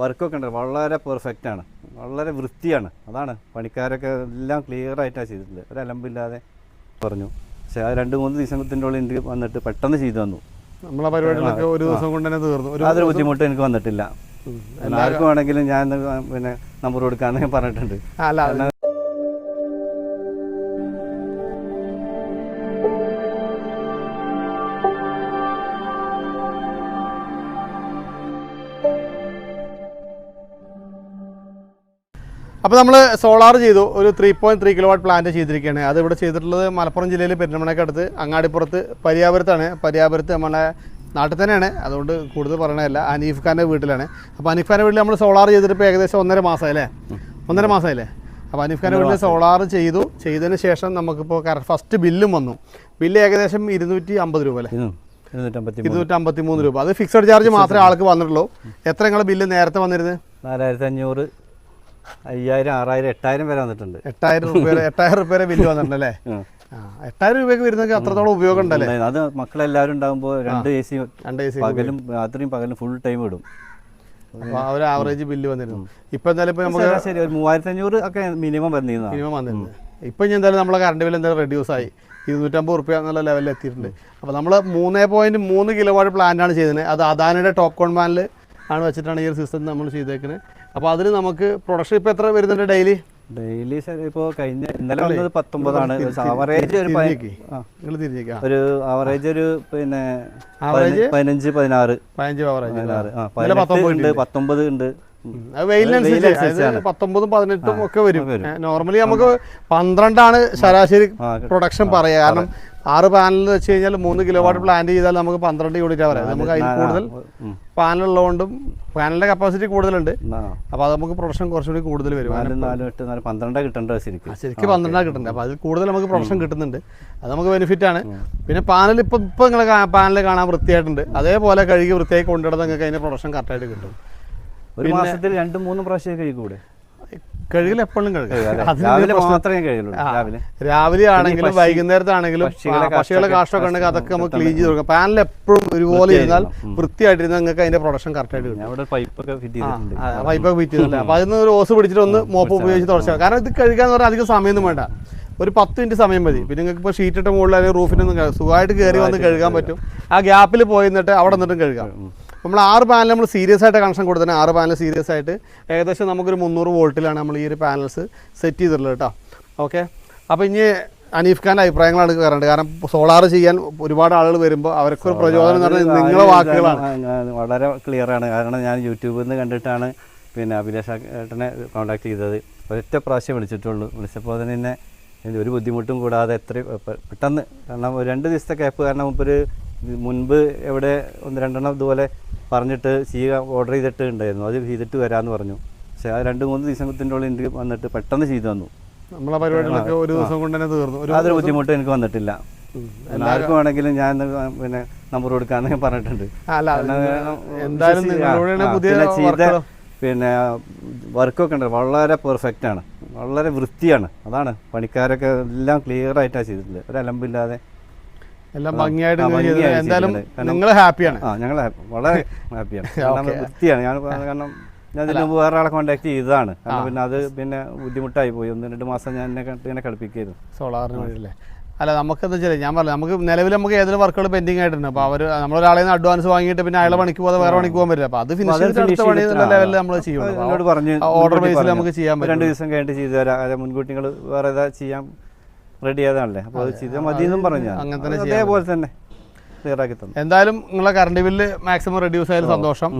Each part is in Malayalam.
വർക്കൊക്കെ ഉണ്ട്. വളരെ പെർഫെക്റ്റ് ആണ്. വളരെ വൃത്തിയാണ്. അതാണ്. പണിക്കാരൊക്കെ എല്ലാം ക്ലിയർ ആയിട്ടാണ് ചെയ്തിട്ടുള്ളത്. ഒരു അലമ്പില്ലാതെ പറഞ്ഞു. പക്ഷേ ആ രണ്ട് മൂന്ന് ദിവസത്തിന്റെ ഉള്ളിൽ എനിക്ക് വന്നിട്ട് പെട്ടെന്ന് ചെയ്തു തന്നു. നമ്മളെ പരിപാടികളൊക്കെ ഒരു ദിവസം കൊണ്ട് തന്നെ തീർന്നു. അതൊരു യാതൊരു ബുദ്ധിമുട്ടും എനിക്ക് വന്നിട്ടില്ല. ആർക്കും ആണെങ്കിലും ഞാൻ പിന്നെ നമ്പർ കൊടുക്കാന്ന് ഞാൻ പറഞ്ഞിട്ടുണ്ട്. അപ്പോൾ നമ്മൾ സോളാർ ചെയ്തു. ഒരു three point three kilowatt plant ചെയ്തിരിക്കുകയാണ്. അത് ഇവിടെ ചെയ്തിട്ടുള്ളത് മലപ്പുറം ജില്ലയിൽ പെരുന്നമണക്കടുത്ത് അങ്ങാടിപ്പുറത്ത് പരിയാപുരത്താണ്. പരിയാപുരത്ത് നമ്മളെ നാട്ടിൽ തന്നെയാണ്. അതുകൊണ്ട് കൂടുതൽ പറയണതല്ല. അനീഫ് ഖാന്റെ വീട്ടിലാണ്. അപ്പോൾ അനീഫ് ഖാന്റെ വീട്ടിൽ നമ്മൾ സോളാർ ചെയ്തിട്ട് ഇപ്പോൾ ഏകദേശം ഒന്നര മാസമല്ലേ ഒന്നര മാസമല്ലേ അപ്പോൾ അനീഫ് ഖാന്റെ വീട്ടിൽ സോളാർ ചെയ്തു. ചെയ്തതിന് ശേഷം നമുക്കിപ്പോൾ ഫസ്റ്റ് ബില്ലും വന്നു. ബില്ല് ഏകദേശം ഇരുന്നൂറ്റി അമ്പത് രൂപ അല്ലേ? ഇരുന്നൂറ്റമ്പത്തി മൂന്ന് രൂപ. അത് ഫിക്സഡ് ചാർജ് മാത്രമേ ആൾക്ക് വന്നിട്ടുള്ളൂ. എത്ര നിങ്ങളുടെ ബില്ല് നേരത്തെ വന്നിരുന്നത് നാലായിരത്തി അഞ്ഞൂറ് അയ്യായിരം ആറായിരം എട്ടായിരം വരെ വന്നിട്ടുണ്ട്. എട്ടായിരം രൂപ എട്ടായിരം രൂപ ബില്ല് വന്നിട്ടുണ്ടല്ലേ? ഉം. ആ എട്ടായിരം രൂപയ്ക്ക് വരുന്നെങ്കിൽ അത്രത്തോളം ഉപയോഗം ഉണ്ടല്ലേ. അത് മക്കളെല്ലാവരും ഉണ്ടാകുമ്പോൾ രണ്ട് എ സി രണ്ട് എ സി പകലും രാത്രിയും പകലും ഫുൾ ടൈം ഇടും. ഒരു ആവറേജ് ബില്ല് വന്നിരുന്നു. ഇപ്പൊ എന്തായാലും ഇപ്പം നമുക്ക് ശരി ഒരു മൂവായിരത്തി അഞ്ഞൂറ് ഒക്കെ മിനിമം വന്നിരുന്നു മിനിമം വന്നിരുന്നു. ഇപ്പൊ ഇനി എന്തായാലും നമ്മളെ കറണ്ട് ബില്ല് എന്തായാലും റെഡ്യൂസ് ആയി. ഇരുന്നൂറ്റമ്പത് റുപ്യ എന്നുള്ള ലെവലിൽ എത്തിയിട്ടുണ്ട്. അപ്പോൾ നമ്മൾ മൂന്ന് പോയിന്റ് മൂന്ന് കിലോ വാട്ട് പ്ലാന്റാണ് ചെയ്തത്. അത് അദാനിയുടെ ടോപ്പ് കോൺ പാനൽ ആണ് വെച്ചിട്ടാണ് ഈ ഒരു സിസ്റ്റം നമ്മൾ ചെയ്തേക്കുന്നത് അപ്പോൾ അതിന് നമുക്ക് പ്രൊഡക്ഷൻ ഇപ്പോൾ എത്ര വരുന്നുണ്ട് ഡെയിലി ഡെയിലി ഇപ്പോൾ കഴിഞ്ഞ ഇന്നലെ വന്നത് പത്തൊമ്പതാണ്. ആവറേജ് ഒരു ഒരു ആവറേജ് ഒരു പിന്നെ പതിനഞ്ച് പതിനാറ്. പതിനഞ്ച് പതിനാറ്. പത്തൊമ്പത് ഉണ്ട് പത്തൊമ്പത് ഉണ്ട്. വെയിലിനനുസരിച്ച് പത്തൊമ്പതും പതിനെട്ടും ഒക്കെ വരും. നോർമലി നമുക്ക് പന്ത്രണ്ടാണ് ശരാശരി പ്രൊഡക്ഷൻ പറയുക. കാരണം ആറ് പാനൽ വെച്ച് കഴിഞ്ഞാൽ മൂന്ന് കിലോ വാട്ട് പ്ലാന്റ് ചെയ്താൽ നമുക്ക് പന്ത്രണ്ട് യൂണിറ്റ് പറയാം നമുക്ക് അതിൽ കൂടുതൽ പാനൽ ഉള്ളതുകൊണ്ടും പാനലിന്റെ കപ്പാസിറ്റി കൂടുതലുണ്ട്. അപ്പൊ അത് നമുക്ക് പ്രൊഡക്ഷൻ കുറച്ചുകൂടി കൂടുതൽ വരും. പന്ത്രണ്ടാ കിട്ടേണ്ടത് ശരിക്കും. ശരിക്കും പന്ത്രണ്ടാ കിട്ടുന്നത് അപ്പോൾ അതിൽ കൂടുതൽ നമുക്ക് പ്രൊഡക്ഷൻ കിട്ടുന്നുണ്ട്. അത് നമുക്ക് ബെനിഫിറ്റ് ആണ്. പിന്നെ പാനൽ ഇപ്പൊ ഇപ്പൊ നിങ്ങൾ പാനൽ കാണാൻ വൃത്തിയായിട്ടുണ്ട്. അതേപോലെ കഴുകി വൃത്തിയായി കൊണ്ടുവരുന്നത് നിങ്ങൾക്ക് അതിന്റെ പ്രൊഡക്ഷൻ കറക്റ്റായിട്ട് കിട്ടും. ഒരു മാസത്തിൽ രണ്ടും മൂന്നും പ്രാവശ്യം കഴിക്കൂടെ? കഴുകൽ എപ്പോഴും രാവിലെ മാത്രമേ കഴുകുള്ളൂ രാവിലെ. രാവിലെ ആണെങ്കിലും വൈകുന്നേരത്താണെങ്കിലും പക്ഷികളെ കാഷ്ടമൊക്കെ ഉണ്ടെങ്കിൽ അതൊക്കെ നമുക്ക് ക്ലീൻ ചെയ്ത് കൊടുക്കാം. പാനൽ എപ്പോഴും ഒരുപോലെ ഇരുന്നാൽ വൃത്തിയായിട്ടിരുന്നാൽ നിങ്ങൾക്ക് അതിന്റെ പ്രൊഡക്ഷൻ കറക്റ്റ് ആയിട്ട് കിട്ടും. പൈപ്പൊക്കെ ഫിറ്റ് ചെയ്തിട്ടുണ്ട്. പൈപ്പൊക്കെ ഫിറ്റ് ചെയ്തില്ല അപ്പൊ അതിന് ഒരു ഓസ് പിടിച്ചിട്ട് ഒന്ന് മോപ്പ് ഉപയോഗിച്ച് തുടച്ചാൽ കാരണം ഇത് കഴുകാൻ പറഞ്ഞാൽ അധികം സമയമൊന്നും വേണ്ട. ഒരു പത്ത് മിനിറ്റ് സമയം മതി. പിന്നെ നിങ്ങൾക്ക് ഇപ്പോൾ ഷീറ്റ് ഇട്ട മുകളിൽ അല്ലെങ്കിൽ റൂഫിനൊന്നും സുഖമായിട്ട് കയറി വന്ന് കഴുകാൻ പറ്റും. ആ ഗ്യാപ്പിൽ പോയി നിന്നിട്ട് അവിടെ നിന്നിട്ടും കഴുകാം. നമ്മൾ ആറ് പാനൽ നമ്മൾ സീരിയസ് ആയിട്ട് കണക്ഷൻ കൊടുത്തത് ആറ് പാനൽ സീരിയസ് ആയിട്ട്. ഏകദേശം നമുക്കൊരു മുന്നൂറ് വോൾട്ടിലാണ് നമ്മൾ ഈ ഒരു പാനൽസ് സെറ്റ് ചെയ്തിട്ടുള്ളത് കേട്ടോ. ഓക്കെ അപ്പോൾ ഇനി അനീഫ് ഖാന്റെ അഭിപ്രായങ്ങളാണ് കയറേണ്ടത് കാരണം സോളാർ ചെയ്യാൻ ഒരുപാട് ആളുകൾ വരുമ്പോൾ അവർക്ക് ഒരു പ്രചോദനം എന്ന് പറഞ്ഞാൽ നിങ്ങളെ വാക്കുകളാണ്. വളരെ ക്ലിയർ ആണ്. കാരണം ഞാൻ യൂട്യൂബിൽ നിന്ന് കണ്ടിട്ടാണ് പിന്നെ അഭിലാഷ് ഏട്ടനെ കോൺടാക്ട് ചെയ്തത്. ഒരൊറ്റ പ്രാവശ്യം വിളിച്ചിട്ടുള്ളൂ. വിളിച്ചപ്പോൾ തന്നെ ഒരു ബുദ്ധിമുട്ടും കൂടാതെ എത്ര പെട്ടെന്ന് കാരണം രണ്ട് ദിവസത്തെ ക്യാപ്പ് കാരണം മുമ്പ് മുൻപ് എവിടെ ഒന്ന് രണ്ടെണ്ണം ഇതുപോലെ പറഞ്ഞിട്ട് ചെയ്യുക ഓർഡർ ചെയ്തിട്ട് ഉണ്ടായിരുന്നു. അത് ചെയ്തിട്ട് വരാമെന്ന് പറഞ്ഞു. പക്ഷേ ആ രണ്ട് മൂന്ന് ദിവസത്തിന്റെ ഉള്ളിൽ എനിക്ക് വന്നിട്ട് പെട്ടെന്ന് ചെയ്തു തന്നു. നമ്മളെ പരിപാടികളൊക്കെ ഒരു ദിവസം കൊണ്ട് തന്നെ തീർന്നു. യാതൊരു ബുദ്ധിമുട്ടും എനിക്ക് വന്നിട്ടില്ല. എല്ലാവർക്കും ആർക്കും വേണമെങ്കിലും ഞാൻ പിന്നെ നമ്പർ കൊടുക്കാന്ന് ഞാൻ പറഞ്ഞിട്ടുണ്ട് ചെയ്ത. പിന്നെ വർക്കൊക്കെ ഉണ്ട്. വളരെ പെർഫെക്റ്റ് ആണ്. വളരെ വൃത്തിയാണ്. അതാണ്. പണിക്കാരൊക്കെ എല്ലാം ക്ലിയർ ആയിട്ടാണ് ചെയ്തിട്ടുള്ളത്. ഒരലമ്പില്ലാതെ എല്ലാം ഭംഗിയായിട്ട് എന്തായാലും നിങ്ങൾ ഹാപ്പിയാണ്. ആ ഞങ്ങൾ വളരെ ഹാപ്പിയാണ്. വൃത്തിയാണ്. ഞാൻ കാരണം ഞാൻ ഇതിന് മുമ്പ് വേറെ ആളെ കോൺടാക്ട് ചെയ്തതാണ് കാരണം പിന്നെ അത് പിന്നെ ബുദ്ധിമുട്ടായി പോയി. ഒന്ന് രണ്ട് മാസം ഞാൻ എന്നെ ഇങ്ങനെ കളിപ്പിക്കായിരുന്നു സോളാറിന് വേണ്ടിയല്ലേ? അല്ല നമുക്ക് എന്താ വെച്ചാൽ ഞാൻ പറഞ്ഞു നമുക്ക് നിലവിൽ നമുക്ക് ഏതൊരു വർക്കുകൾ പെൻഡിങ് ആയിട്ടുണ്ട്. അപ്പോൾ അവർ നമ്മളൊരാളെ നിന്ന് അഡ്വാൻസ് വാങ്ങിയിട്ട് പിന്നെ അയാളെ പണിക്ക് പോകാതെ വേറെ പണിക്ക് പോകാൻ പറ്റില്ല. അപ്പോൾ അത് ഫിനിഷ് പണി ലെവലിൽ നമ്മൾ ചെയ്യും പറഞ്ഞു ഓർഡർ ബേസിൽ നമുക്ക് ചെയ്യാൻ പറ്റും രണ്ട് ദിവസം കഴിഞ്ഞിട്ട് ചെയ്തു തരാം മുൻകൂട്ടി നിങ്ങൾ വേറെ ഏതാ ചെയ്യാൻ റെഡി ആയതാണല്ലേ? അപ്പോൾ അത്. ചെയ്താൽ മതി എന്നും പറഞ്ഞു അങ്ങനെ തന്നെ അതേപോലെ തന്നു എന്തായാലും നിങ്ങളെ കറണ്ട് ബില്ല് മാക്സിമം റെഡ്യൂസ് ആയാലും സന്തോഷം.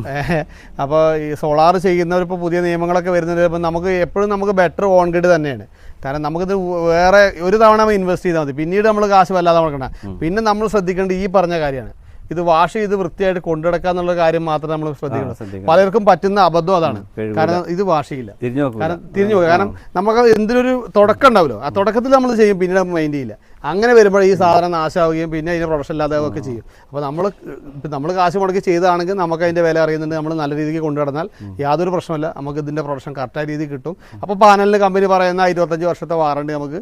അപ്പോൾ ഈ സോളാർ ചെയ്യുന്നവരിപ്പോൾ പുതിയ നിയമങ്ങളൊക്കെ വരുന്നത് ഇപ്പം നമുക്ക് എപ്പോഴും നമുക്ക് ബെറ്റർ ഓൺ ഗ്രിഡ് തന്നെയാണ്. കാരണം നമുക്കിത് വേറെ ഒരു തവണ ഇൻവെസ്റ്റ് ചെയ്താൽ മതി. പിന്നീട് നമ്മൾ കാശ് വല്ലാതെ മുടക്കണം പിന്നെ നമ്മൾ ശ്രദ്ധിക്കേണ്ടത് ഈ പറഞ്ഞ കാര്യമാണ്. ഇത് വാഷ് ചെയ്ത് വൃത്തിയായിട്ട് കൊണ്ടുനടക്കുക എന്നുള്ള കാര്യം മാത്രം നമ്മൾ ശ്രദ്ധിക്കണം. പലർക്കും പറ്റുന്ന അബദ്ധം അതാണ്. കാരണം ഇത് വാഷ് ചെയ്യില്ല. തിരിഞ്ഞു പോകും കാരണം തിരിഞ്ഞു പോകും കാരണം നമുക്ക് എന്തിനൊരു തുടക്കം ഉണ്ടാവുമല്ലോ ആ തുടക്കത്തിൽ നമ്മൾ ചെയ്യും പിന്നീട് മൈൻഡ് ചെയ്യില്ല. അങ്ങനെ വരുമ്പോൾ ഈ സാധനം നാശമാവുകയും പിന്നെ അതിന് പ്രൊഡക്ഷൻ ഇല്ലാതാവുകയൊക്കെ ചെയ്യും. അപ്പോൾ നമ്മൾ നമ്മൾ കാശ് മുടക്കി ചെയ്താണെങ്കിൽ നമുക്ക് അതിന്റെ വില അറിയുന്നുണ്ട്. നമ്മൾ നല്ല രീതിക്ക് കൊണ്ടുനടന്നാൽ യാതൊരു പ്രശ്നമില്ല നമുക്ക് ഇതിന്റെ പ്രൊഡക്ഷൻ കറക്റ്റായ രീതിയിൽ കിട്ടും. അപ്പോൾ പാനലിന് കമ്പനി പറയുന്ന ഇരുപത്തഞ്ച് വർഷത്തെ വാറണ്ടി നമുക്ക്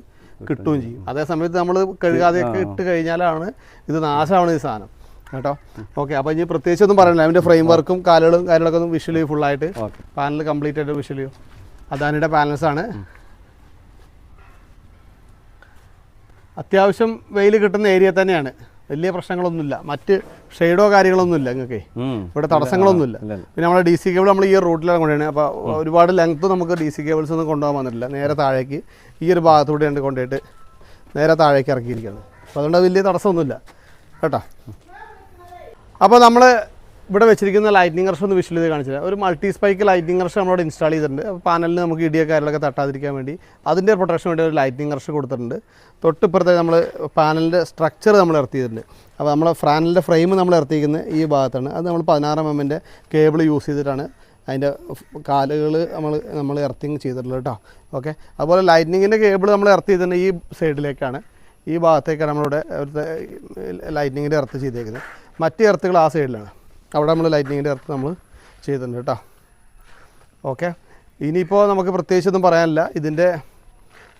കിട്ടുകയും ചെയ്യും. അതേ സമയത്ത് നമ്മൾ കഴുകാതെയൊക്കെ ഇട്ട് കഴിഞ്ഞാലാണ് ഇത് നാശമാണ് ഈ സാധനം. കേട്ടോ? ഓക്കെ അപ്പോൾ ഇനി പ്രത്യേകിച്ച് ഒന്നും പറയണില്ല. അതിന്റെ ഫ്രെയിം വർക്കും കാലുകളും കാര്യങ്ങളൊക്കെ ഒന്ന് വിഷ്വൽ ചെയ്യും ഫുള്ളായിട്ട് പാനൽ കംപ്ലീറ്റ് ആയിട്ട് വിഷ്വൽ ചെയ്യും. അദാനിയുടെ പാനൽസ് ആണ്. അത്യാവശ്യം വെയിൽ കിട്ടുന്ന ഏരിയ തന്നെയാണ്. വലിയ പ്രശ്നങ്ങളൊന്നുമില്ല. മറ്റ് ഷെയ്ഡോ കാര്യങ്ങളൊന്നുമില്ല നിങ്ങൾക്ക്. ഇവിടെ തടസ്സങ്ങളൊന്നുമില്ല. പിന്നെ നമ്മുടെ ഡി സി കേബിൾ നമ്മൾ ഈ റൂട്ടിലാണ് കൊണ്ടുപോയത് അപ്പോൾ ഒരുപാട് ലെങ്ത് നമുക്ക് ഡി സി കേബിൾസ് ഒന്നും കൊണ്ടുപോകാൻ വന്നിട്ടില്ല. നേരെ താഴേക്ക് ഈ ഒരു ഭാഗത്തൂടെയാണ് കൊണ്ടുപോയിട്ട് നേരെ താഴേക്ക് ഇറക്കിയിരിക്കുന്നത്. അപ്പോൾ അതുകൊണ്ട് വലിയ തടസ്സമൊന്നുമില്ല. കേട്ടോ? അപ്പോൾ നമ്മൾ ഇവിടെ വെച്ചിരിക്കുന്ന ലൈറ്റിംഗ് റഷ് ഒന്ന് വിഷ്വൽ ചെയ്ത് കാണിച്ചില്ല ഒരു മൾട്ടി സ്പൈക്ക് ലൈറ്റിംഗ് റഷ് നമ്മളോട് ഇൻസ്റ്റാൾ ചെയ്തിട്ടുണ്ട്. അപ്പോൾ പാനലിൽ നമുക്ക് ഇടിയ കാര്യങ്ങളൊക്കെ തട്ടാതിരിക്കാൻ വേണ്ടി അതിന്റെ പ്രൊട്ടക്ഷൻ വേണ്ടി ഒരു ലൈറ്റിംഗ് റഷ് കൊടുത്തിട്ടുണ്ട്. തൊട്ടിപ്പുറത്തെ നമ്മൾ പാനലിന്റെ സ്ട്രക്ചർ നമ്മൾ ഇറത്തിയിട്ടുണ്ട് അപ്പോൾ നമ്മൾ ഫാനലിന്റെ ഫ്രെയിം നമ്മൾ ഇറത്തിയിരിക്കുന്നത് ഈ ഭാഗത്താണ്. അത് നമ്മൾ പതിനാറ് എം എമ്മിന്റെ കേബിൾ യൂസ് ചെയ്തിട്ടാണ് അതിന്റെ കാലുകൾ നമ്മൾ നമ്മൾ ഇറത്തിങ് ചെയ്തിട്ടുള്ളത് കേട്ടോ. ഓക്കെ അതുപോലെ ലൈറ്റിനിങ്ങിന്റെ കേബിൾ നമ്മൾ ഇറത്തി ചെയ്തിട്ടുണ്ട് ഈ സൈഡിലേക്കാണ് ഈ ഭാഗത്തേക്കാണ് നമ്മളിവിടെ ലൈറ്റിനിങ്ങിന്റെ ഇറത്ത് ചെയ്തേക്കുന്നത്. മറ്റ് എർത്തുകൾ ആ സൈഡിലാണ്. അവിടെ നമ്മൾ ലൈറ്റിങ്ങിന്റെ എർത്ത് നമ്മൾ ചെയ്തിട്ടുണ്ട് കേട്ടോ. ഓക്കെ ഇനിയിപ്പോൾ നമുക്ക് പ്രത്യേകിച്ചൊന്നും പറയാനില്ല. ഇതിന്റെ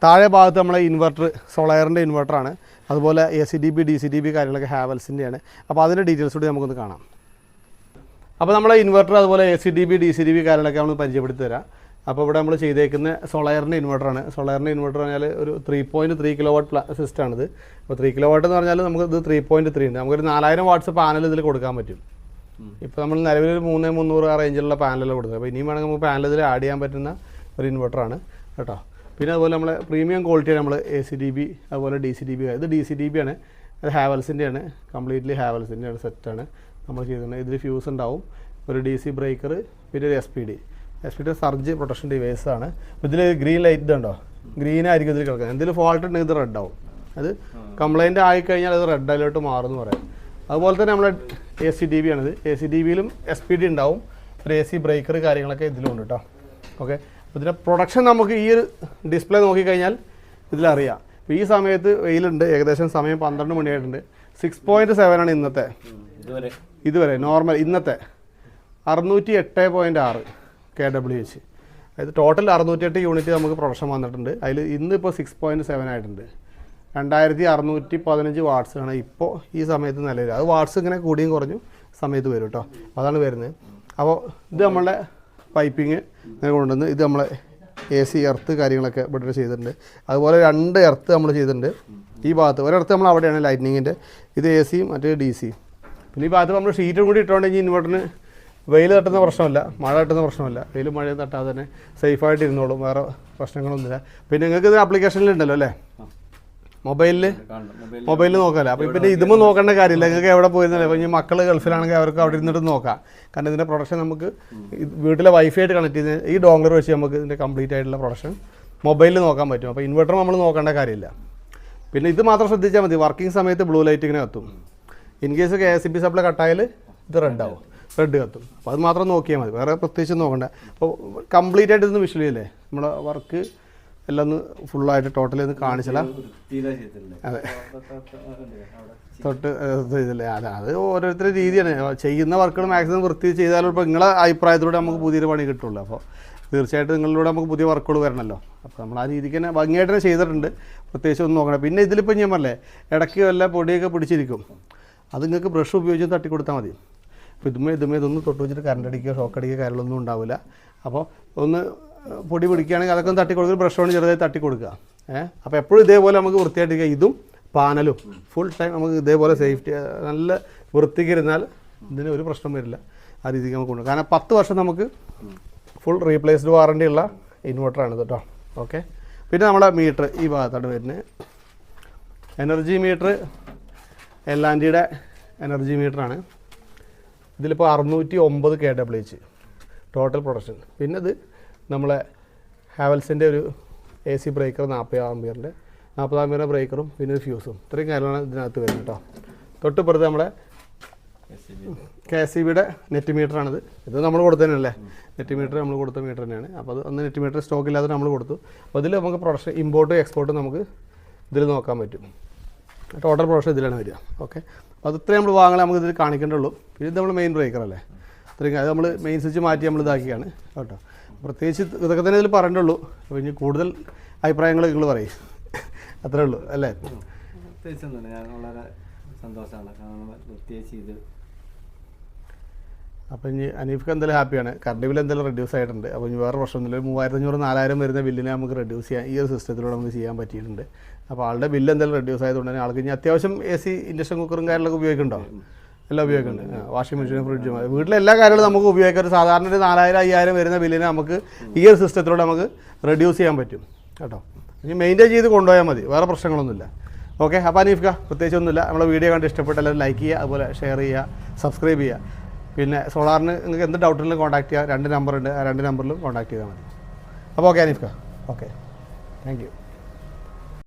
താഴെ ഭാഗത്ത് നമ്മളെ ഇൻവെർട്ടർ സോളയറിന്റെ ഇൻവെർട്ടറാണ് അതുപോലെ A C D B D C D B കാര്യങ്ങളൊക്കെ ഹാവൽസിന്റെയാണ് അപ്പോൾ അതിന്റെ ഡീറ്റെയിൽസ് കൂടി നമുക്കൊന്ന് കാണാം. അപ്പോൾ നമ്മളെ ഇൻവെർട്ടർ അതുപോലെ A C D B D C D B കാര്യങ്ങളൊക്കെ നമ്മൾ പരിചയപ്പെടുത്തി തരാം. അപ്പോൾ ഇവിടെ നമ്മൾ ചെയ്തേക്കുന്ന സോളയറിന്റെ ഇൻവെർട്ടറാണ്. സോളയറിന്റെ ഇൻവെർട്ടർ പറഞ്ഞാൽ ഒരു three point three kilowatt പ്ലാ സിസ്റ്റമാണിത് അപ്പോൾ ത്രീ കിലോ വാട്ട് എന്ന് പറഞ്ഞാൽ നമുക്ക് ഇത് ത്രീ പോയിന്റ് ത്രീ ഉണ്ട്. നമുക്കൊരു നാലായിരം വാട്ട്സ് പാനൽ ഇതിൽ കൊടുക്കാൻ പറ്റും. ഇപ്പോൾ നമ്മൾ നിലവിൽ ഒരു മൂന്ന് മുന്നൂറ് ആ റേഞ്ചിലുള്ള പാനലാണ് കൊടുക്കുന്നത് അപ്പോൾ ഇനിയും വേണമെങ്കിൽ നമുക്ക് പാനൽ ഇതിൽ ആഡ് ചെയ്യാൻ പറ്റുന്ന ഒരു ഇൻവെർട്ടറാണ് കേട്ടോ. പിന്നെ അതുപോലെ നമ്മളെ പ്രീമിയം ക്വാളിറ്റിയാണ് നമ്മൾ എ സി ഡി ബി അതുപോലെ ഡി സി ഡി ബി ഇത് ഡി സി ഡി ബി ആണ്. അത് ഹാവൽസിന്റെയാണ് കംപ്ലീറ്റ്ലി ഹാവൽസിന്റെയാണ് സെറ്റാണ് നമ്മൾ ചെയ്തിട്ടുണ്ട് ഇതിൽ ഫ്യൂസ് ഉണ്ടാവും. ഒരു ഡി സി ബ്രേക്കർ പിന്നെ ഒരു S P D S P D surge protection device ആണ്. ഇതിൽ ഗ്രീൻ ലൈറ്റ് ഇതുണ്ടോ ഗ്രീൻ ആയിരിക്കും ഇതിൽ കിടക്കുന്നത്. എന്തെങ്കിലും ഫോൾട്ട് ഉണ്ടെങ്കിൽ ഇത് റെഡ് ആവും. അത് കംപ്ലൈന്റ് ആയിക്കഴിഞ്ഞാൽ അത് റെഡ് അലേർട്ട് മാറുമെന്ന് പറയാം. അതുപോലെ തന്നെ നമ്മുടെ എ സി ടി വി ആണിത് എ സി ടി വിയിലും എസ് പി ഡി ഉണ്ടാവും. ഒരു എ സി ബ്രേക്കർ കാര്യങ്ങളൊക്കെ ഇതിലും ഉണ്ട് കേട്ടോ ഓക്കെ അപ്പോൾ ഇതിന്റെ പ്രൊഡക്ഷൻ നമുക്ക് ഈ ഒരു ഡിസ്പ്ലേ നോക്കിക്കഴിഞ്ഞാൽ ഇതിലറിയാം. അപ്പോൾ ഈ സമയത്ത് വെയിലുണ്ട്. ഏകദേശം സമയം പന്ത്രണ്ട് മണിയായിട്ടുണ്ട് സിക്സ് പോയിന്റ് സെവൻ ആണ് ഇന്നത്തെ. ഇതുവരെ. ഇതുവരെ നോർമൽ ഇന്നത്തെ. അറുന്നൂറ്റി എട്ട് പോയിന്റ് ആറ്. K W H. അതായത് ടോട്ടൽ അറുന്നൂറ്റിയെട്ട് യൂണിറ്റ് നമുക്ക് പ്രൊഡക്ഷൻ വന്നിട്ടുണ്ട്. അതിൽ ഇന്ന് ഇപ്പോൾ സിക്സ് പോയിന്റ് സെവൻ ആയിട്ടുണ്ട്. രണ്ടായിരത്തി അറുന്നൂറ്റി പതിനഞ്ച് വാട്ട്സ് ആണ് ഇപ്പോൾ ഈ സമയത്ത് നിലവിൽ അത് വാട്സ് ഇങ്ങനെ കൂടിയും കുറഞ്ഞു സമയത്ത് വരും കേട്ടോ അതാണ് വരുന്നത്. അപ്പോൾ ഇത് നമ്മളെ പൈപ്പിങ് കൊണ്ടുവന്ന് ഇത് നമ്മളെ എ സി എർത്ത് കാര്യങ്ങളൊക്കെ ഇവിടെ ചെയ്തിട്ടുണ്ട്. അതുപോലെ രണ്ട് എർത്ത് നമ്മൾ ചെയ്തിട്ടുണ്ട്. ഈ ഭാഗത്ത് ഒരിടത്ത് നമ്മൾ അവിടെയാണ് ലൈറ്റ്നിങ്ങിന്റെ ഇത് എ സിയും മറ്റേ ഡി സിയും പിന്നെ ഈ ഭാഗത്ത് നമ്മൾ ഷീറ്റും കൂടി ഇട്ടുകൊണ്ടെങ്കിൽ ഇൻവെർട്ടറിന് വെയിൽ തട്ടുന്ന പ്രശ്നമല്ല മഴ തട്ടുന്ന പ്രശ്നമല്ല. വെയിലും മഴയും തട്ടാതെ തന്നെ സേഫായിട്ട് ഇരുന്നോളും വേറെ പ്രശ്നങ്ങളൊന്നുമില്ല. പിന്നെ നിങ്ങൾക്ക് ഇത് ആപ്ലിക്കേഷനിലുണ്ടല്ലോ അല്ലേ? മൊബൈലിൽ മൊബൈലിൽ നോക്കാമല്ലോ അപ്പോൾ പിന്നെ ഇതും നോക്കേണ്ട കാര്യമില്ല. നിങ്ങൾക്ക് എവിടെ പോയിരുന്നില്ല അപ്പോൾ ഇനി മക്കൾ ഗൾഫിലാണെങ്കിൽ അവർക്ക് അവിടെ ഇരുന്നിട്ട് നോക്കാം. കാരണം ഇതിന്റെ പ്രൊഡക്ഷൻ നമുക്ക് വീട്ടിലെ വൈഫൈ ആയിട്ട് കണക്ട് ചെയ്ത് ഈ ഡോംഗ്ലർ വെച്ച് നമുക്ക് ഇതിന്റെ കംപ്ലീറ്റ് ആയിട്ടുള്ള പ്രൊഡക്ഷൻ മൊബൈലിൽ നോക്കാൻ പറ്റും. അപ്പോൾ ഇൻവെർട്ടർ നമ്മൾ നോക്കേണ്ട കാര്യമില്ല. പിന്നെ ഇത് മാത്രം ശ്രദ്ധിച്ചാൽ മതി. വർക്കിംഗ് സമയത്ത് ബ്ലൂ ലൈറ്റ് ഇങ്ങനെ കത്തും in case K S C B supply കട്ടായാൽ ഇത് റെഡ് ആവും. റെഡ് കത്തും. അപ്പോൾ അത് മാത്രം നോക്കിയാൽ മതി. വേറെ പ്രത്യേകിച്ച് നോക്കണ്ട. അപ്പോൾ കംപ്ലീറ്റ് ആയിട്ട് ഇതൊന്ന് വിഷ്വൽ ചെയ്യില്ലേ? നമ്മുടെ വർക്ക് എല്ലാം ഒന്ന് ഫുള്ളായിട്ട് ടോട്ടലി ഒന്ന് കാണിച്ചാൽ അതെ. തൊട്ട് ചെയ്തല്ലേ? അതെ അല്ല അത് ഓരോരുത്തരുടെ രീതിയാണ്. ചെയ്യുന്ന വർക്കുകൾ മാക്സിമം വൃത്തി ചെയ്താലും ഇപ്പോൾ നിങ്ങളെ അഭിപ്രായത്തിലൂടെ നമുക്ക് പുതിയൊരു പണി കിട്ടുള്ളൂ. അപ്പോൾ തീർച്ചയായിട്ടും നിങ്ങളിലൂടെ നമുക്ക് പുതിയ വർക്കുകൾ വരണമല്ലോ അപ്പോൾ നമ്മൾ ആ രീതിക്ക് തന്നെ ഭംഗിയായിട്ട് തന്നെ ചെയ്തിട്ടുണ്ട്. പ്രത്യേകിച്ച് ഒന്നും നോക്കണം പിന്നെ ഇതിലിപ്പോൾ ഞാൻ പറഞ്ഞേ ഇടയ്ക്ക് വല്ല പൊടിയൊക്കെ പിടിച്ചിരിക്കും. അത് നിങ്ങൾക്ക് ബ്രഷ് ഉപയോഗിച്ച് തട്ടി കൊടുത്താൽ മതി. അപ്പോൾ ഇതുമേ ഇതുമേ ഇതൊന്നും തൊട്ട് വെച്ചിട്ട് കറണ്ട് അടിക്കുക ഷോക്ക് അടിക്കുക കാര്യങ്ങളൊന്നും ഉണ്ടാവില്ല അപ്പോൾ ഒന്ന് പൊടി പിടിക്കുകയാണെങ്കിൽ അതൊക്കെ ഒന്ന് തട്ടി കൊടുക്കുക ബ്രഷ് കൊണ്ട് ചെറുതായി തട്ടി കൊടുക്കുക ഏഹ് അപ്പോൾ എപ്പോഴും ഇതേപോലെ നമുക്ക് വൃത്തിയായിട്ടിരിക്കുക ഇതും പാനലും. ഫുൾ ടൈം നമുക്ക് ഇതേപോലെ സേഫ്റ്റി നല്ല വൃത്തിക്കിരുന്നാൽ ഇതിന് ഒരു പ്രശ്നം വരില്ല. ആ രീതിക്ക് നമുക്ക് കൊണ്ടു കാരണം പത്ത് വർഷം നമുക്ക് ഫുൾ റീപ്ലേസ്ഡ് വാറണ്ടി ഉള്ള ഇൻവെർട്ടറാണ് കേട്ടോ ഓക്കെ പിന്നെ നമ്മുടെ മീറ്റർ ഈ ഭാഗത്താണ് വരുന്നത്. എനർജി മീറ്റർ എൽ ആന്റിയുടെ എനർജി മീറ്ററാണ് ഇതിലിപ്പോൾ അറുന്നൂറ്റി ഒമ്പത് K W H total production പിന്നെ ഇത് നമ്മളെ ഹാവൽസിന്റെ ഒരു എ സി ബ്രേക്കർ നാൽപ്പത് ആംബിയറിന്റെ നാൽപ്പത് ആംബിയറിന്റെ ബ്രേക്കറും പിന്നെ ഒരു ഫ്യൂസും ഇത്രയും കാര്യങ്ങളാണ് ഇതിനകത്ത് വരുന്നത് കേട്ടോ തൊട്ടിപ്പുറത്ത് നമ്മുടെ കെ സി ബിയുടെ നെറ്റ് മീറ്ററാണിത് ഇത് നമ്മൾ കൊടുത്തതന്നെയല്ലേ? നെറ്റ് മീറ്റർ നമ്മൾ കൊടുത്ത മീറ്റർ തന്നെയാണ്. അപ്പോൾ അത് അന്ന് നെറ്റ് മീറ്റർ സ്റ്റോക്ക് ഇല്ലാതെ നമ്മൾ കൊടുത്തു. അപ്പോൾ ഇതിൽ നമുക്ക് പ്രൊഡക്ഷൻ ഇമ്പോർട്ടും എക്സ്പോർട്ടും നമുക്ക് ഇതിൽ നോക്കാൻ പറ്റും. ടോട്ടൽ പ്രൊഡക്ഷൻ ഇതിലാണ് വരിക. ഓക്കെ അപ്പോൾ അത് ഇത്രയും നമ്മൾ വാങ്ങാൻ നമുക്ക് ഇതിൽ കാണിക്കേണ്ടുള്ളൂ പിന്നെ ഇത് നമ്മൾ മെയിൻ ബ്രേക്കർ അല്ലേ? ഇത്രയും അത് നമ്മൾ മെയിൻ സ്വിച്ച് മാറ്റി നമ്മൾ ഇതാക്കിയാണ്. കേട്ടോ? പ്രത്യേകിച്ച് ഇതൊക്കെ തന്നെ ഇതിൽ പറയേണ്ടുള്ളൂ അപ്പോൾ ഇനി കൂടുതൽ അഭിപ്രായങ്ങൾ നിങ്ങൾ പറയും. അത്രേ ഉള്ളൂ അല്ലേ? പ്രത്യേകിച്ചൊന്നുമില്ല ഞാൻ വളരെ സന്തോഷമാണ് കാരണം പ്രത്യേകിച്ച് ചെയ്ത് അപ്പോൾ ഇനി അനീഫ്ക്ക് എന്തായാലും ഹാപ്പിയാണ്. കറണ്ട് ബില്ല് എന്തായാലും റെഡ്യൂസ് ആയിട്ടുണ്ട്. അപ്പോൾ ഇനി വേറെ ഒരു മൂവായിരത്തി അഞ്ഞൂറ് നാലായിരം വരുന്ന ബില്ലിനെ നമുക്ക് റെഡ്യൂസ് ചെയ്യാൻ ഈ ഒരു സിസ്റ്റത്തിലൂടെ നമുക്ക് ചെയ്യാൻ പറ്റിയിട്ടുണ്ട്. അപ്പോൾ ആളുടെ ബില്ല് എന്തായാലും റെഡ്യൂസ് ആയതുകൊണ്ട് തന്നെ ആൾക്ക് ഇനി അത്യാവശ്യം എ സി ഇൻഡക്ഷൻ കുക്കറും കാര്യങ്ങളൊക്കെ ഉപയോഗിക്കുന്നുണ്ടോ? എല്ലാം ഉപയോഗിക്കുന്നുണ്ട്. വാഷിംഗ് മെഷീനും ഫ്രിഡ്ജും വീട്ടിലെ എല്ലാ കാര്യങ്ങളും നമുക്ക് ഉപയോഗിക്കാം. ഒരു സാധാരണ ഒരു നാലായിരം അയ്യായിരം വരുന്ന ബില്ലിനെ നമുക്ക് ഈ ഒരു സിസ്റ്റത്തിലൂടെ നമുക്ക് റെഡ്യൂസ് ചെയ്യാൻ പറ്റും. കേട്ടോ? ഇനി മെയിന്റെയിൻ ചെയ്ത് കൊണ്ടുപോയാൽ മതി. വേറെ പ്രശ്നങ്ങളൊന്നുമില്ല. ഓക്കെ അപ്പോൾ അനീഫ്ക പ്രത്യേകിച്ചൊന്നുമില്ല നമ്മളെ വീഡിയോ കണ്ട് ഇഷ്ടപ്പെട്ട എല്ലാവരും ലൈക്ക് ചെയ്യുക അതുപോലെ ഷെയർ ചെയ്യുക സബ്സ്ക്രൈബ് ചെയ്യുക. പിന്നെ സോളാറിന് നിങ്ങൾക്ക് എന്ത് ഡൗട്ടിലും കോൺടാക്ട് ചെയ്യുക രണ്ട് നമ്പറുണ്ട് ആ രണ്ട് നമ്പറിലും കോൺടാക്ട് ചെയ്താൽ മതി. അപ്പോൾ ഓക്കെ അനീഫ്ക. Okay thank you